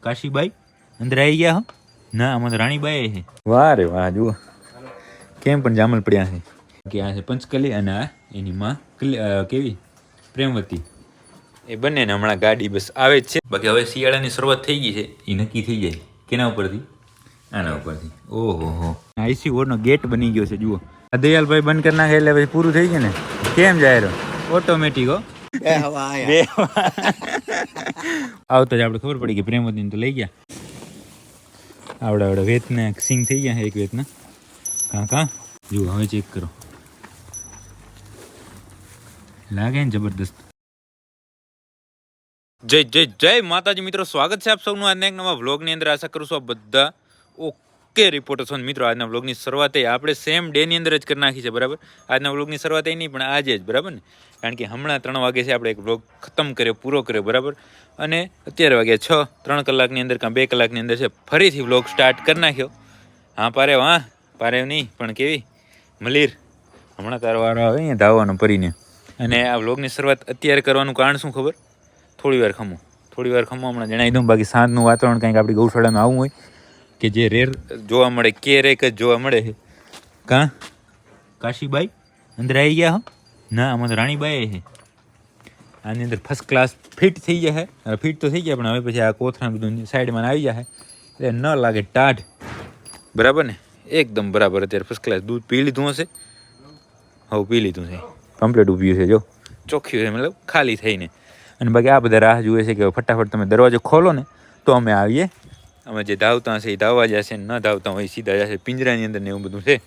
કાશીબાઈ? અંદર આવી ગયા હો? ના આમાં રાણીબાઈ છે. વાહ રે વાહ જુઓ. કેમ પણ જામલ પડ્યા છે? કે આ છે પંચકલી અને આ એની માં કેવી? પ્રેમવતી. એ બંનેને હમણાં ગાડી બસ આવે જ છે. બાકી હવે શિયાળાની શરૂઆત થઈ ગઈ છે. એ નક્કી થઈ જાય. કેના ઉપરથી? આના ઉપરથી. ઓહો હો. આઈસી ઓરનો ગેટ બની ગયો છે જુઓ. આ દયાલભાઈ બંધ કરી નાખે એટલે પછી પૂરું થઈ ગયું ને? કેમ જાય ઓટોમેટિક હો. બે આવતો જ આપણે ખબર પડી કે પ્રેમવતીને તો લઈ ગયા. આવડે આવડા વેતને સિંગ થઈ ગયા એક વેતના. કાકા જુઓ, હવે ચેક કરો. લાગે ને જબરદસ્ત? જય જય જય માતાજી મિત્રો. સ્વાગત છે આપ સૌનું આજના એક નવા વ્લોગની અંદર. આશા કરું છું આ બધા ઓકે રિપોર્ટર છો મિત્રો, આજના વ્લોગની શરૂઆત આપણે સેમ ડેની અંદર જ કરી નાખી છે, બરાબર? આજના વ્લોગની શરૂઆત એ નહીં, પણ આજે જ, બરાબર ને? કારણ કે હમણાં ત્રણ વાગે છે આપણે એક વ્લોગ ખતમ કર્યો, પૂરો કર્યો, બરાબર? અને અત્યારે વાગે છ, ત્રણ કલાકની અંદર કાં બે કલાકની અંદર છે, ફરીથી વ્લોગ સ્ટાર્ટ કરી નાખ્યો. હા પારે હા? પારે નહીં, પણ કેવી? મલીર. હમણાં તારો વારો આવે અહીંયા ધાવવાનો પરીને અને આ વ્લોગની શરૂઆત અત્યારે કરવાનું કારણ શું ખબર? થોડી વાર ખમો. થોડી વાર ખમો, હમણાં જણાવી દઉં, બાકી સાંજનું વાતાવરણ કંઈક આપણી ગૌશાળામાં આવવું હોય કે જે રેર જોવા મળે, કે રેક જ જોવા મળે છે. કાં? કાશીબાઈ? અંદર આવી ગયા હો? ના, આમાં તો રાણીબાઈ છે. આની અંદર ફર્સ્ટ ક્લાસ ફિટ થઈ ગયા છે. ફિટ તો થઈ ગયા, પણ હવે પછી આ કોથળા બધું સાઈડમાં આવી જાય એટલે ન લાગે ટાઢ. બરાબર ને? એકદમ બરાબર અત્યારે ફર્સ્ટ ક્લાસ દૂધ પી લીધું હશે? હવે, પી લીધું છે. કમ્પ્લીટ ઊભી છે જો. ચોખ્ખ્યું છે મતલબ ખાલી થઈને. અને બાકી આ બધા રાહ જુએ છે કે ફટાફટ તમે દરવાજો ખોલો ને, તો અમે આવીએ. અમે જે ધાવતા હશે એ ધાવવા જશે, ને ન ધાવતા હોય સીધા જશે. પિંજરાની અંદર ને એવું બધું છે.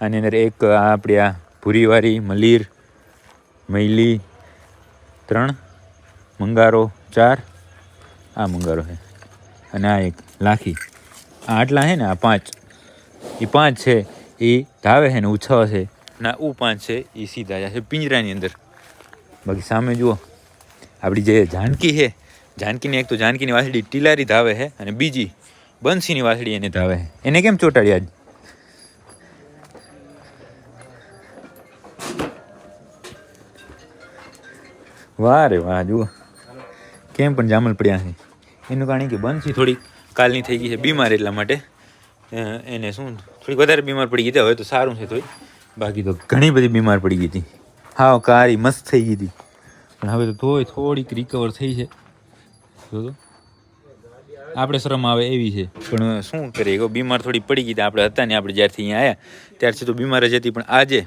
આની અંદર એક આપણી આ ભૂરીવાળી મલીર, મૈલી, ત્રણ, મંગારો, ચાર. આ મંગારો છે. અને આ એક લાખી. આ આટલા છે ને, આ પાંચ. એ પાંચ છે, એ ધાવે છે ને, ઉછ છે ના ઉ પાંચ છે, એ સીધા જશે પિંજરાની અંદર. બાકી સામે જુઓ. આપણી જે જાનકી છે જાનકીની એક તો જાનકીની વાસળી ટીલારી ધાવે છે અને બીજી બંસીની વાસળી એને ધાવે છે. એને કેમ ચોટાડી આજ? વાહ રે વાહ, જુઓ. કેમ પણ જામલ પડ્યા છે. એનું કારણ કે બંસી થોડી કાલની થઈ ગઈ છે બીમાર એટલા માટે. એને શું, થોડીક વધારે બીમાર પડી ગઈ હતી, હવે તો સારું છે થોડી બાકી તો ઘણી બધી બીમાર પડી ગઈ હતી. હાવ કારી મસ્ત થઈ ગઈ હતી. પણ હવે તો તોય થોડીક રિકવર થઈ છે. જો આપણે શરમ આવે એવી છે. પણ શું કરીએ? કહો બીમાર થોડી પડી ગઈ આપણે હતા ને આપણે જ્યારથી અહીંયા આવ્યા ત્યારથી તો બીમાર જ હતી, પણ આજે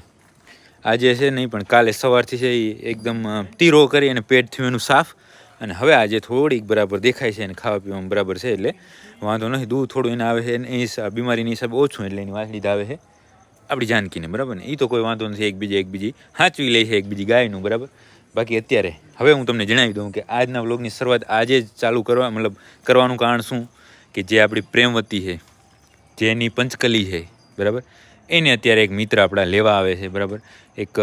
આજે છે નહીં, પણ કાલે સવારથી છે એ એકદમ તીરો કરી અને પેટ થયું એનું સાફ. અને હવે આજે થોડીક બરાબર દેખાય છે અને ખાવા પીવામાં બરાબર છે, એટલે વાંધો નથી દૂધ થોડું એને આવે છે એ બીમારીની હિસાબે ઓછું એટલે એની વાસળી આવે છે. આપણી જાનકીને, બરાબર ને? એ તો કોઈ વાંધો નથી, એકબીજી એકબીજી સાચવી લે છે, એકબીજી ગાયનું, બરાબર? બાકી અત્યારે, હવે હું તમને જણાવી દઉં કે આજના વ્લોગની શરૂઆત આજે જ ચાલુ કરવા, મતલબ કરવાનું કારણ શું? કે જે આપણી પ્રેમવતી છે, જેની પંચકલી છે, બરાબર? એને અત્યારે એક મિત્ર આપણા લેવા આવે છે, બરાબર? એક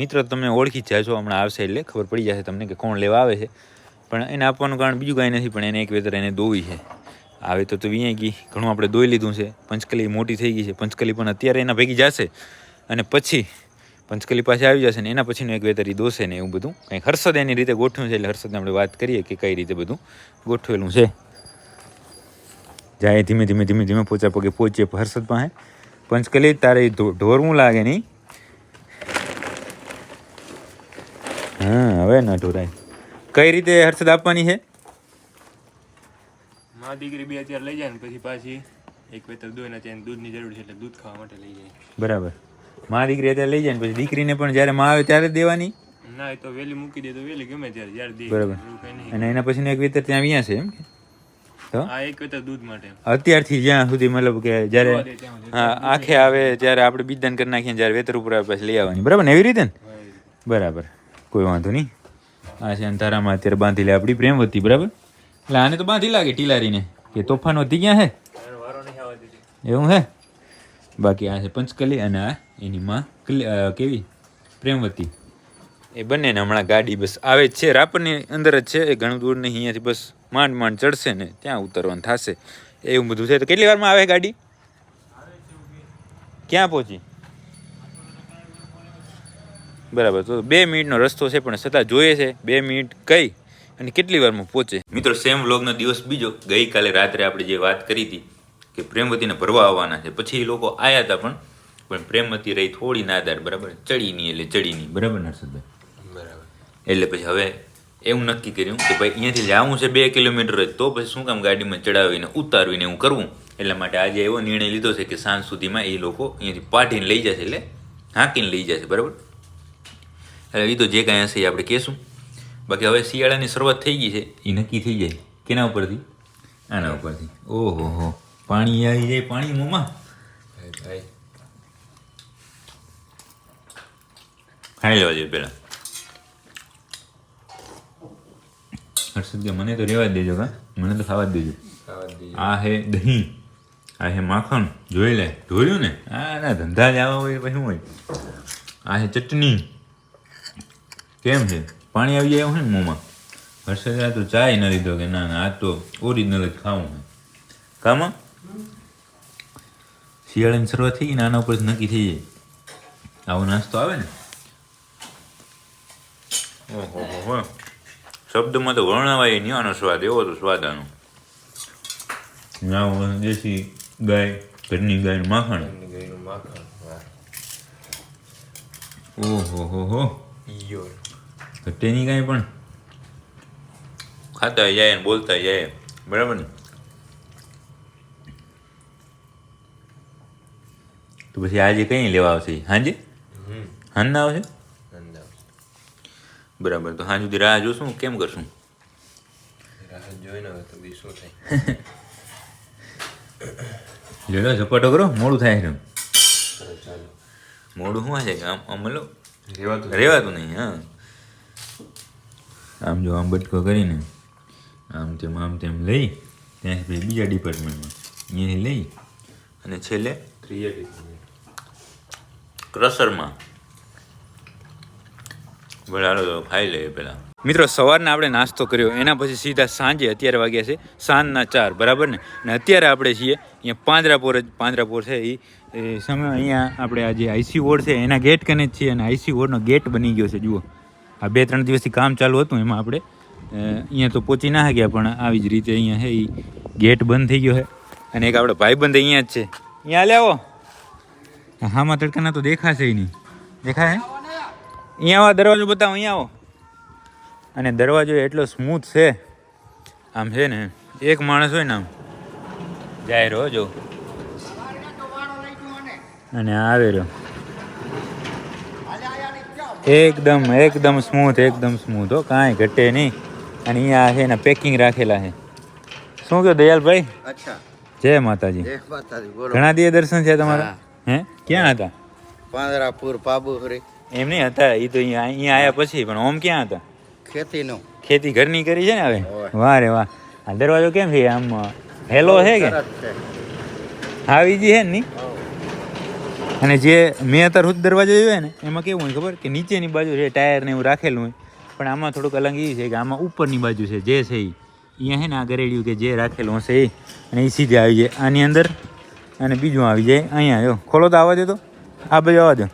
મિત્ર તમે ઓળખી જ જાશો, હમણાં આવશે એટલે ખબર પડી જશે તમને કે કોણ લેવા આવે છે. પણ એને આપવાનું કારણ બીજું કાંઈ નથી, પણ એને એક વેતર એને દોવી છે. આવે તો તો વીંયાઈ ગઈ, ઘણું આપણે દોઈ લીધું છે. પંચકલી મોટી થઈ ગઈ છે. પંચકલી પણ અત્યારે એના ભેગી જશે. અને પછી પંચકલી પાસે આવી જશે ને એના પછીનું એક વેતરી દોશે ને એવું બધું. કંઈક હર્ષદ એની રીતે ગોઠવ્યું છે એટલે હર્ષદને આપણે વાત કરીએ કે કઈ રીતે બધું ગોઠવેલું છે. જાય ધીમે ધીમે ધીમે ધીમે પોચા પગે પહોંચીએ હર્ષદ પાસે. પંચકલી તારે ઢોરવું લાગે નહીં. હા હવે ના ઢોરાય. કઈ રીતે હર્ષદ આપવાની છે? મા દીકરી બે અત્યારે લઈ જાય ને પછી પાછી એક વેતર દોઈ ને ત્યાં દૂધની જરૂર છે એટલે દૂધ ખાવા માટે લઈ જાય. બરાબર. મા દીકરી અત્યારે લઈ જાય ને પછી દીકરીને પણ જ્યારે માં આવે ત્યારે દેવાની? ના એ તો વેલી મૂકી દે તો વેલી ગમે ત્યારે જ્યારે દે. બરાબર. અને એના પછીનું એક વેતર ત્યાં અહીંયા છે એમ કે? તો? આ એક વેતર દૂધ માટે. અત્યારથી જ્યાં સુધી મતલબ કે જ્યારે આંખે આવે ત્યારે આપણે બીજદાન કરી નાખીએ જ્યારે વેતર ઉપર આવે પછી લઈ આવવાની. બરાબર ને? એવી રીતે ને? બરાબર. કોઈ વાંધો નહીં. આ છે અંધારામાં અત્યારે બાંધી લે આપણી પ્રેમવતી બરાબર? એટલે આને તો બાંધી લાગે ટીલારીને. કે તોફાન વધી ગયા હે? એવું હે? બાકી આ છે પંચકલી અને આ એની માં કલી- કેવી? પ્રેમવતી. એ બંનેને હમણાં ગાડી બસ આવે જ છે. રાપરની અંદર જ છે. એ ઘણું દૂર નહીં. અહીંયાથી બસ માંડ માંડ ચડશે ને ત્યાં ઉતરવાનું થશે. એવું બધું છે તો કેટલી વારમાં આવે ગાડી? ક્યાં પહોંચી? બરાબર. તો બે મિનિટનો રસ્તો છે પણ છતાં જોઈએ છે. બે મિનિટ કઈ અને કેટલી વારમાં પહોંચે? મિત્રો સેમ વ્લોગનો દિવસ બીજો. ગઈકાલે રાત્રે આપણે જે વાત કરી હતી કે પ્રેમવતીને ભરવા આવવાના છે. પછી એ લોકો આવ્યા હતા પણ પણ પ્રેમવતી રહી થોડી નાદાર બરાબર? ચડી નહીં એટલે ચડી નહીં બરાબર નરસદભાઈ બરાબર. એટલે પછી હવે એવું નક્કી કર્યું કે ભાઈ અહીંયાથી જવું છે બે કિલોમીટર જ તો પછી શું કામ ગાડીમાં ચડાવીને ઉતારવીને એવું કરવું? એટલા માટે આજે એવો નિર્ણય લીધો છે કે સાંજ સુધીમાં એ લોકો અહીંયાથી પાટીને લઈ જશે એટલે હાંકીને લઈ જશે બરાબર? એટલે એ તો જે કાંઈ હશે એ આપણે કહેશું. બાકી હવે શિયાળાની શરૂઆત થઈ ગઈ છે. એ નક્કી થઈ જાય. કેના ઉપરથી? આના ઉપરથી. ઓહો હો. પાણી આવી જાય પાણી મોંમાં. ખાઈ લેવા જોઈએ પેલા. હર્ષદ કે મને તો રેવા જ દેજો કા? મને તો ખાવા જ દેજો. આ હે દહીં આ હે માખણ જોઈ લે જોયું ને? આ ના ધંધા જ આવા હોય પછી હોય? આ હે ચટણી. કેમ છે? પાણી આવી જાય હોય ને મોંમાં? હર્ષદ તો ચાય ન લીધો કે ના ના આ તો ઓરિજિનલ જ ખાવું કામાં? શિયાળાની શરૂઆત થઈ ગઈ ને આના ઉપર જ નક્કી થઈ જાય. આવો નાસ્તો આવે ને. ઓહો હો હો. શબ્દમાં તો વર્ણવાય નહીં આનો સ્વાદ એવો તો સ્વાદ આનો. ના દેશી ગાય ઘરની ગાયનું માખણ. ગાયનું માખણ ઓહો હો હો. પિયોર ઘટે નહીં કાંઈ પણ. ખાતા જાય ને બોલતા જાય. બરાબર ને? તો પછી આજે કઈ લેવા આવશે હાંજે? હમ. હાંજના આવશે? બરાબર તો હાંજ સુધી રાહ જોશું? કેમ કરશું? લેલો ઝપાટો કરો મોડું થાય છે મોડું શું છે કે આમ આમ મતલબ રેવાતું નહીં. હા. આમ જો આમ બટકો કરીને આમ તેમ આમ તેમ લઈ ત્યાંથી બીજા ડિપાર્ટમેન્ટમાં અહીંયાથી લઈ અને છેલ્લે થ્રી ક્રશરમાં હાલો ખાઈ લઈએ પહેલાં. મિત્રો, સવારના આપણે નાસ્તો કર્યો, એના પછી સીધા સાંજે અત્યારે વાગ્યા છે સાંજના ચાર, બરાબર ને? અને અત્યારે આપણે છીએ અહીંયા પાંજરાપોર જ પાંજરાપોર છે એ સમય અહીંયા આપણે આ જે આઈસી વોર્ડ છે, એના ગેટ કને જ છીએ અને આઈસી વોર્ડનો ગેટ બની ગયો છે, જુઓ. આ બે, ત્રણ દિવસથી કામ ચાલુ હતું, એમાં આપણે અહીંયા તો પહોંચી ના ગયા પણ આવી જ રીતે અહીંયા છે એ ગેટ બંધ થઈ ગયો છે. અને એક આપણે ભાઈબંધ અહીંયા જ છે. અહીંયા લે આવો. હામાં તડકાના તો દેખાશે નહીં. દેખાય અહીંયા આવો દરવાજો બતાવો અહીંયા આવો. અને દરવાજો એટલો સ્મૂથ છે. આમ છે ને એક માણસ હોય ને આમ જાય રહ્યો જો. અને આવે રહ્યો. એકદમ એકદમ સ્મૂથ એકદમ સ્મૂથ હો કાંઈ ઘટે નહીં. અને અહીંયા છે ને પેકિંગ રાખેલા છે. શું કહો દયાલભાઈ? અચ્છા. જય માતાજી. ઘણા દિવસ દર્શન છે તમારા? હે? ક્યાં હતા? પાંદરાપુર પાબુહરી એમ નહીં હતા એ તો અહીંયા અહીંયા આવ્યા પછી પણ ઓમ ક્યાં હતા? ખેતીનો. ખેતી ઘરની કરી છે ને હવે? વાહ રે વાહ. આ દરવાજો કેમ છે? આમ હેલો છે કે? આવી જી છે ને ની? અને જે મેં અત્યાર હું દરવાજો જોયો ને એમાં કેવું હોય ખબર? કે નીચેની બાજુ છે ટાયર ને એવું રાખેલું હોય. પણ આમાં થોડુંક અલગ એ છે કે આમાં ઉપરની બાજુ છે જે છે એ અહીંયા છે ને આ ગરેડિયું કે જે રાખેલું હશે એ અને એ સીધે આવી જાય. આની અંદર અને બીજું આવી જાય. અહીંયા જો, ખોલો તો આવવા દે તો. આ બાજુ આવવા દો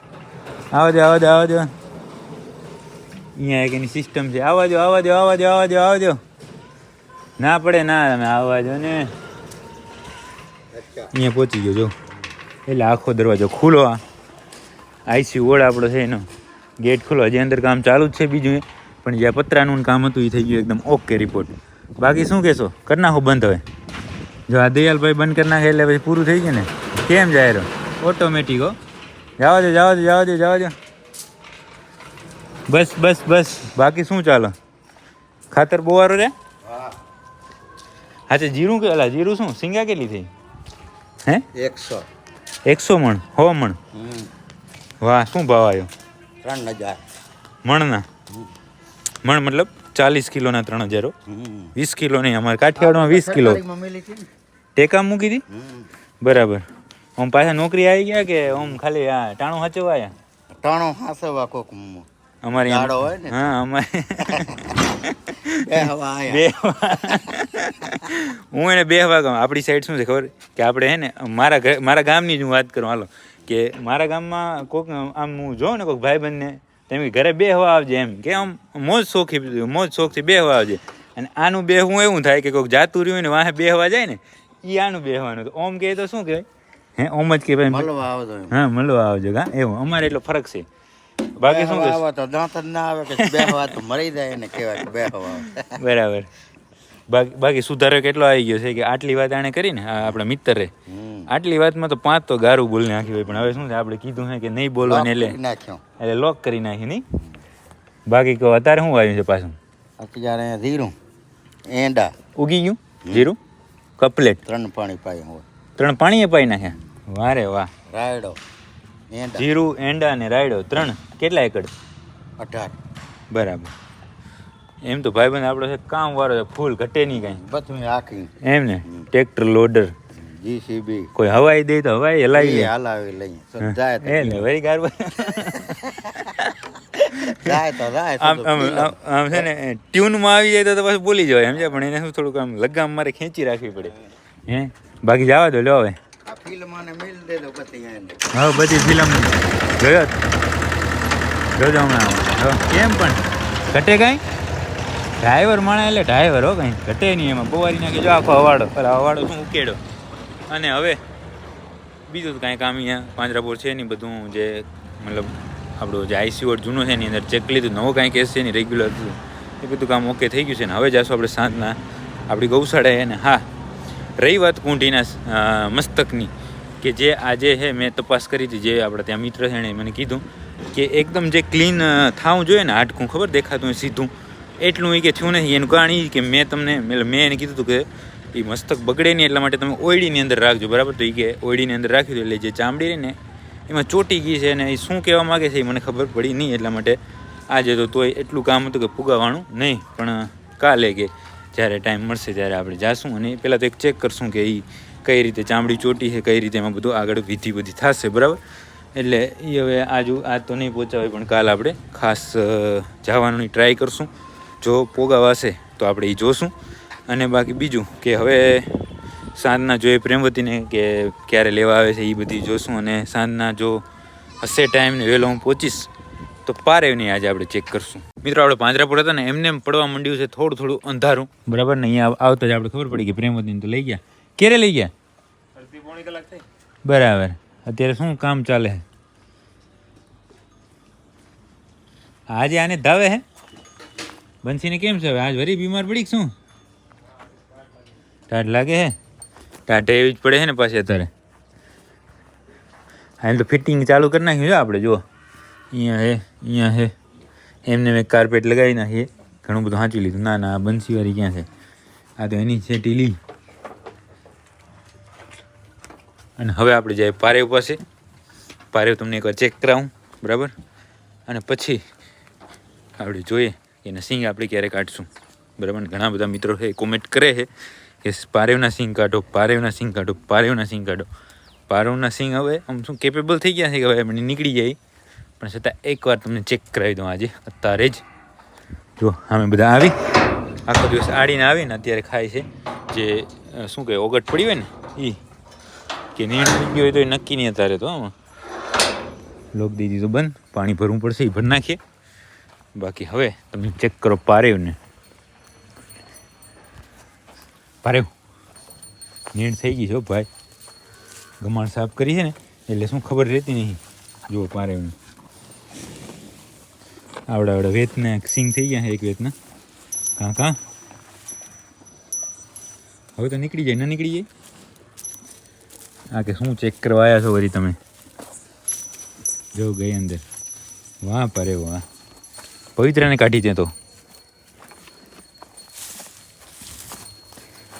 આવવા દો આવવા દો અહીંયા એક એની સિસ્ટમ છે. આવવા દો આવવા દો આવવા દો આવવા દો આવવા દો ના પડે, ના તમે આવવા દો ને. અહીંયા પહોંચી ગયો, જો. એટલે આખો દરવાજો ખુલ્લો આ. આઈસી ઓળ આપણો છે એનો. ગેટ ખુલ્લો. હજી અંદર કામ ચાલુ જ છે બીજું પણ જ્યાં પતરાનું કામ હતું, એ થઈ ગયું એકદમ ઓકે રિપોર્ટ બાકી શું કહેશો? કરી નાખો બંધ હવે. જો આ દયાલભાઈ બંધ કરી નાખે એટલે પછી પૂરું થઈ ગયું ને? કેમ જાય રહ્યો? ઓટોમેટિક હો. જવા દો જવા દો જવા દો જવા દો બસ બસ બસ. બાકી શું ચાલો? ખાતર બોવારો રે હા. હાચે જીરું કે અલા જીરું શું? સિંગા કેટલી થઈ? હે? એકસો. એકસો મણ? હો મણ? વાહ શું ભાવ આવ્યો? ત્રણ હજાર. મણના? મણ મતલબ? ચાલીસ કિલોના ત્રણ હજારો. વીસ કિલો નહીં અમારે કાઠિયાવાડમાં વીસ કિલો. ટેકા મૂકી હતી બરાબર. આમ પાછા નોકરી આવી ગયા કે આમ ખાલી આ ટાણું હચવાયા ટાણો હાસવા કોક અમારે હોય ને. હા અમારે બે હું એને બે વાગા આપણી સાઈડ શું છે ખબર? કે આપણે હે ને મારા મારા ગામની જ હું વાત કરું હાલો. કે મારા ગામમાં કોક આમ હું જોઉં ને કોઈક ભાઈબંધને તેમ ઘરે બેહવા આવજે એમ કે આમ મોજ શોખી મોજ શોખથી બેહવા આવજે. અને આનું બેહવું એવું થાય કે કોઈક જાતું રહ્યું ને વાહે બેહવા જાય ને એ આનું બેહવાનું. ઓમ કહે તો શું કહેવાય? હે ઓમ જ કહેવાય મળવા આવજો. હા મળવા આવજો હા એવું. અમારે એટલો ફરક છે. બાકી શું આવે તો દાંત જ ના આવે કે બેહવા તો મરી જાય એને કહેવાય બેહવા બરાબર. બાકી સુધારો કેટલો આવી ગયો છે કે આટલી વાત આણે કરીને આપણા મિત્તરે. આટલી વાતમાં તો પાંચ તો ગારું બોલી નાખ્યું હોય પણ હવે શું છે? આપણે કીધું છે કે નહીં બોલવાની એટલે નાખ્યો. એટલે લોક કરી નાખી નહીં? બાકી કહો અત્યારે શું આવ્યું છે પાછું? અત્યારે જીરું એંડા. ઉગી ગયું? જીરું કપલેટ. ત્રણ પાણી પાય હોય. ત્રણ પાણીએ પાઈ નાખ્યા? વારે વાહ. રાયડો. એંડા. જીરું એંડા ને રાયડો ત્રણ. કેટલા એકડ? અઢાર. બરાબર. એમ તો ભાઈબંધ આપણો છે કામ વાળો છે ફૂલ ઘટે નહીં કાંઈ. બધું આખી એમ ને? Tractor loader. જીસીબી કોઈ હવાઈ દે તો હવાઈ હલાવી લે. હલાવી લઈ જાય તો એ લે વળી ગાર જાય તો જાય આમ આમ આમ- આમ છે ને ટ્યુનમાં આવી જાય તો પછી બોલી જવાય સમજે પણ એને શું થોડુંક આમ લગામ મારે ખેંચી રાખવી પડે. હે? બાકી જવા દો લો હવે. આ ફિલ્મ ને મિલ દે તો પછી એને હવે બધી ફિલ્મ જોયો? જોજો હમણાં. કેમ પણ? ઘટે કાંઈ? ડ્રાઈવર માણે એટલે ડ્રાઈવર હો કંઈ. ઘટે નહીં એમાં. બવારી નાખી જો આખો હવાડો પેલા હવાડો શું ઉકેડો અને હવે બીજું કાંઈ કામ અહીંયા પાંજરાપોર છે નહીં, બધું જે મતલબ આપણો જે આઈસીયુ જૂનો છે એની અંદર ચેક લીધું, નવો કાંઈ કેસ છે નહીં રેગ્યુલર એ બધું કામ ઓકે થઈ ગયું છે ને, હવે જાશું આપણે સાંજના, આપણી ગૌશાળાએ અને હા, રહી વાત કુંઢીના મસ્તકની કે જે આજે છે મેં તપાસ કરી હતી, જે આપણા ત્યાં મિત્ર છે એણે મને કીધું કે એકદમ જે ક્લીન થવું જોઈએ ને, હાડકું, ખબર? દેખાતું હોય સીધું. એટલું એ કે થયું નહીં, એનું કારણ એ કે મેં તમને મેં એને કીધું હતું કે એ મસ્તક બગડે નહીં એટલા માટે તમે ઓયડીની અંદર રાખજો, બરાબર? તો એ કે ઓયડીની અંદર રાખી દો, એટલે જે ચામડી રહી ને, એમાં ચોટી ગઈ છે અને એ શું કહેવા માગે છે એ મને ખબર પડી નહીં એટલા માટે. આજે તો તોય એટલું કામ હતું કે ફુગાવાનું નહીં, પણ કાલે કે જ્યારે ટાઈમ મળશે ત્યારે આપણે જાશું અને પહેલાં તો એક ચેક કરશું કે એ કઈ રીતે ચામડી ચોટી છે, કઈ રીતે એમાં બધું આગળ વિધિ બધી થશે, બરાબર? એટલે એ હવે આજુ આજ તો નહીં પહોંચાવે પણ કાલ આપણે ખાસ જવાની ટ્રાય કરશું. જો પોગાવાશે તો આપણે એ જોશું. અને બાકી બીજું કે હવે સાંજના જો એ પ્રેમવતીને કે ક્યારે લેવા આવે છે એ બધી જોશું અને સાંજના જો હશે ટાઈમને વહેલો હું પહોંચીશ તો પારે નહીં આજે આપણે ચેક કરશું. મિત્રો આપણે પાંજરાપુર હતા ને એમને એમ પડવા માંડ્યું છે થોડું થોડું અંધારું. બરાબર ને અહીંયા આવતા જ આપણે ખબર પડી કે પ્રેમવતીને તો લઈ ગયા. ક્યારે લઈ ગયા? બરાબર. અત્યારે શું કામ ચાલે? છે આજે આને ધાવે હે? બંસીને કેમ છે હવે? આજ વરી બીમાર પડી શું? ટાઢ લાગે હે? ટાઢે એવી જ પડે છે ને પાછી અત્યારે. હા તો ફિટિંગ ચાલુ કરી નાખ્યું છે આપણે, જુઓ. અહીંયા હે અહીંયા હે. એમને મેં કાર્પેટ લગાવી નાખીએ ઘણું બધું સાચવી લીધું. ના ના, આ બંસીવાળી ક્યાં છે? આ તો એની છે ટીલી. અને હવે આપણે જઈએ પારેવ પાસે. પારેવ તમને એકવાર ચેક કરાવું, બરાબર? અને પછી આપણે જોઈએ કે સિંગ આપણે ક્યારે કાઢશું. બરાબર? ઘણા બધા મિત્રો છે કોમેન્ટ કરે છે કે પારેવના સિંગ કાઢો પારેવના સિંગ કાઢો પારેવના સિંગ કાઢો. પારેવના સિંગ હવે આમ શું કેપેબલ થઈ ગયા છે કે હવે એમને નીકળી જાય. પણ છતાં એકવાર તમને ચેક કરાવી દઉં આજે, અત્યારે જ. જો અમે બધા આવી. આખો દિવસ આડીને આવીને અત્યારે ખાય છે. જે શું કહે ઓગટ પડી હોય ને એ કે થઈ ગયો હોય તો એ નક્કી નહીં અત્યારે તો આમાં લોક દીધી તો બંધ, પાણી ભરવું પડશે એ ભરી નાખીએ. બાકી હવે તમે ચેક કરો પારેવને. પારેવ. નીણ થઈ ગઈ છો ભાઈ. ગમાણ સાફ કરી છે ને, એટલે શું ખબર રહેતી નહીં. જુઓ પારેવ આવડા આવડા વેતના સિંગ થઈ ગયા એક વેતના. કાં કાં? હવે તો નીકળી જાય, ના નીકળી જાય? આ કે શું ચેક કરવા આવ્યા છો વળી તમે? જો ગઈ અંદર. વાહ પરે વાહ. પવિત્રને કાઢી દે તો.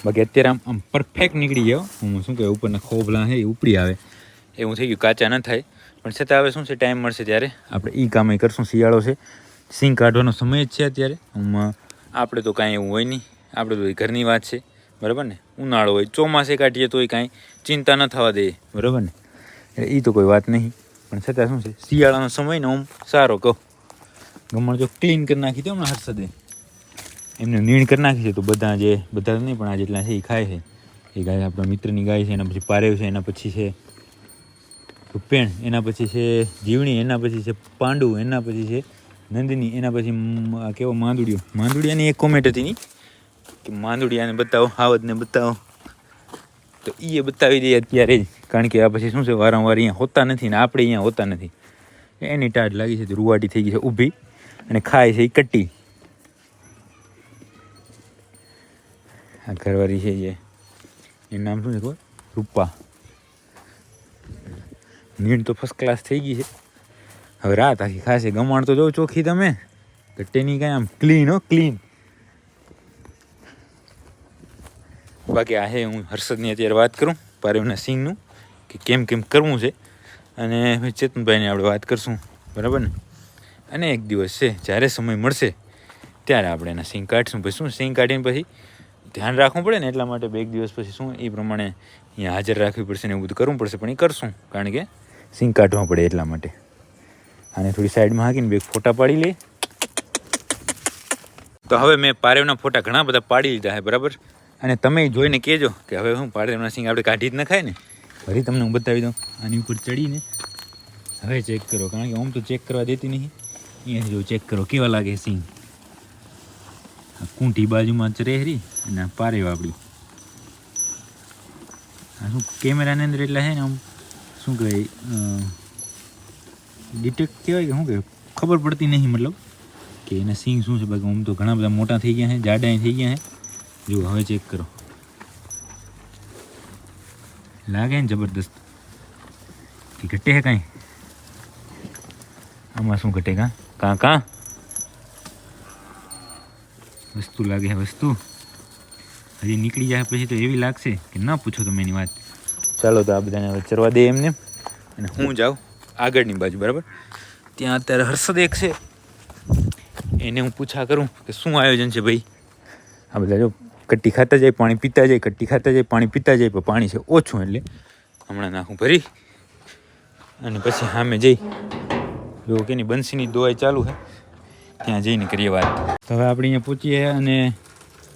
બાકી અત્યારે આમ આમ પરફેક્ટ નીકળી ગયો. હું શું કહે ઉપરના ખોભલા છે એ ઉપડી આવે. એવું થઈ ગયું કાચા ન થાય. પણ છતાં હવે શું છે ટાઈમ મળશે ત્યારે. આપણે એ કામ કરશું શિયાળો છે. સિંગ કાઢવાનો સમય જ છે અત્યારે. આમાં આપણે તો કાંઈ એવું હોય નહીં. આપણે તો એ ઘરની વાત છે. બરાબર ને? ઉનાળો હોય ચોમાસે કાઢીએ તોય કાંઈ ચિંતા ન થવા દઈએ બરાબર ને? એટલે એ તો કોઈ વાત નહીં. પણ છતાં શું છે શિયાળાનો સમય ને આમ સારો કહો. ગમણ જો ક્લીન કરી નાખી દો હમણાં હર્ષદે. એમને નીણ કરી નાખી છે તો બધા જે, બધા નહીં, પણ આ જેટલા છે એ ખાય છે. એ ગાય આપણા મિત્રની ગાય છે, એના પછી પારેવ છે, એના પછી છે રૂપેણ એના પછી છે જીવણી, એના પછી છે પાંડુ, એના પછી છે નંદિની, એના પછી કેવો માંદુડિયો. માંદુડિયાની એક કોમેન્ટ હતી ની, કે માંદુડિયાને બતાવો હાવતને બતાવો. તો એ બતાવી દઈએ અત્યારે જ, કારણ કે આ પછી શું છે, વારંવાર અહીંયા હોતા નથી ને આપણે અહીંયા હોતા નથી. એની ટાઢ લાગી છે તો રૂવાટી થઈ ગઈ છે, ઊભી અને ખાય છે એ કટ્ટી. આ ઘરવાળી છે જે. એનું નામ શું છે ખબર? રૂપા. નીણ તો ફર્સ્ટ ક્લાસ થઈ ગઈ છે. હવે રાત આખી ખાસે ગમાણ તો જો ચોખ્ખી તમે. કટ્ટેની કાંઈ આમ ક્લીન હો ક્લીન બાકી આ હે હું હર્ષદની અત્યારે વાત કરું પારેવના સિંગનું કે કેમ કેમ કરવું છે. અને ચેતનભાઈને આપણે વાત કરશું. બરાબર ને? અને એક દિવસ છે, જ્યારે સમય મળશે, ત્યારે આપણે એના સિંગ કાઢશું. પછી શું સિંગ કાઢીને પછી ધ્યાન રાખવું પડે ને એટલા માટે બે એક દિવસ પછી શું એ પ્રમાણે અહીંયા હાજર રાખવી પડશે ને એવું બધું કરવું પડશે, પણ એ કરશું, કારણ કે સિંગ કાઢવા પડે એટલા માટે. અને થોડી સાઈડમાં હાકીને બે ફોટા પાડી લઈએ. તો હવે મેં પારેવના ફોટા ઘણા બધા પાડી લીધા છે, બરાબર? અને તમે જોઈને કહેજો કે હવે હું પારેવના સિંગ આપણે કાઢી જ નખાય ને? ફરી તમને હું બતાવી દઉં, આની ઉપર ચડીને. હવે ચેક કરો, કારણ કે આમ તો ચેક કરવા દેતી નહીં. અહીંયા જો ચેક કરો, કેવા લાગે સિંગ? કૂંટી બાજુમાં ચરેહરી અને પારે વાપડ્યું આ શું કેમેરાની અંદર એટલે છે ને આમ શું કહેવાય ડિટેક્ટ કહેવાય કે શું કહેવાય? ખબર પડતી નહીં મતલબ કે એના સિંગ શું છે? બાકી આમ તો ઘણા બધા મોટા થઈ ગયા છે જાડા થઈ ગયા છે જુઓ, હવે ચેક કરો. લાગે ને જબરદસ્ત? ઘટે હે કાંઈ? આમાં શું ઘટે કાં? કાં કાં? વસ્તુ લાગે છે વસ્તુ. હજી નીકળી જાય પછી તો એવી લાગશે કે ના પૂછો તમે એની વાત. ચાલો તો આ બધાને ચરવા દે એમને. અને હું જાઉં આગળની બાજુ બરાબર? ત્યાં અત્યારે હર્ષદ એક છે. એને હું પૂછા કરું કે શું આયોજન છે ભાઈ? આ બધા જો કટ્ટી ખાતા જાય પાણી પીતા જાય કટ્ટી ખાતા જાય પાણી પીતા જાય પણ પાણી છે ઓછું એટલે હમણાં નાખું ભરી અને પછી સામે જઈ. જો કેની બંસીની દોવાઈ ચાલુ છે. ત્યાં જઈને કરીએ વાત. તો હવે આપણે અહીંયા પૂછીએ અને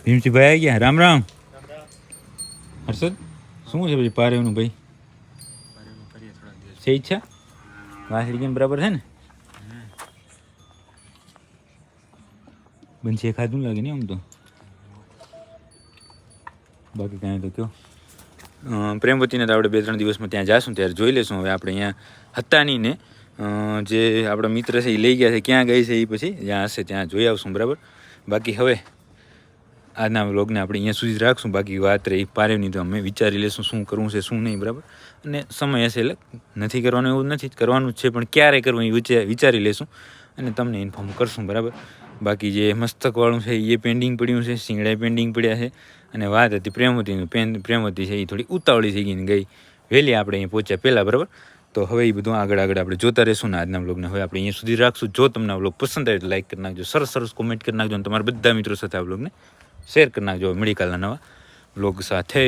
ભીમજીભાઈ આવી ગયા. રામ રામ. હર્ષદ, શું છે પછી પારેવનું ભાઈ? છે ઈચ્છા? વાસળી કેમ બરાબર છે ને? એ ખાધું લાગે ને આમ તો. બાકી કાંઈ તો કયો. પ્રેમવતીને તો આપણે બે ત્રણ દિવસમાં ત્યાં જાશું ત્યારે જોઈ લઈશું. હવે આપણે અહીંયા હતા નહીં ને જે આપણા મિત્ર છે એ લઈ ગયા છે. ક્યાં ગઈ છે એ પછી? જ્યાં હશે, ત્યાં જોઈ આવશું, બરાબર? બાકી હવે આજના વ્લોગને આપણે અહીંયા સુધી જ રાખશું. બાકી વાત રહી પારેવની, તો અમે વિચારી લેશું શું કરવું છે, શું નહીં, બરાબર? અને સમય હશે એટલે નથી કરવાનું એવું નથી કરવાનું જ છે, પણ ક્યારે કરવું એ વિચાર લેશું અને તમને ઇન્ફોર્મ કરશું, બરાબર? બાકી જે મસ્તકવાળું છે એ પેન્ડિંગ પડ્યું છે સિંગડા પેન્ડિંગ પડ્યા છે. અને વાત હતી પ્રેમવતીનું, પેન, પ્રેમવતી છે એ થોડી ઉતાવળી થઈ ગઈ ગઈ. વહેલી આપણે અહીંયા પહોંચ્યા પહેલાં, બરાબર? તો હવે એ બધું આગળ આગળ આપણે જોતા રહેશું ને આજના બ્લોગને હવે આપણે અહીંયા સુધી રાખશું. જો તમને આ બ્લોગ પસંદ આવે તો લાઈક કરી નાખજો. સરસ સરસ કોમેન્ટ કરી નાખજો અને તમારા બધા મિત્રો સાથે આ બ્લોગને શેર કરી નાખજો. મેડિકલના નવા બ્લોગ સાથે.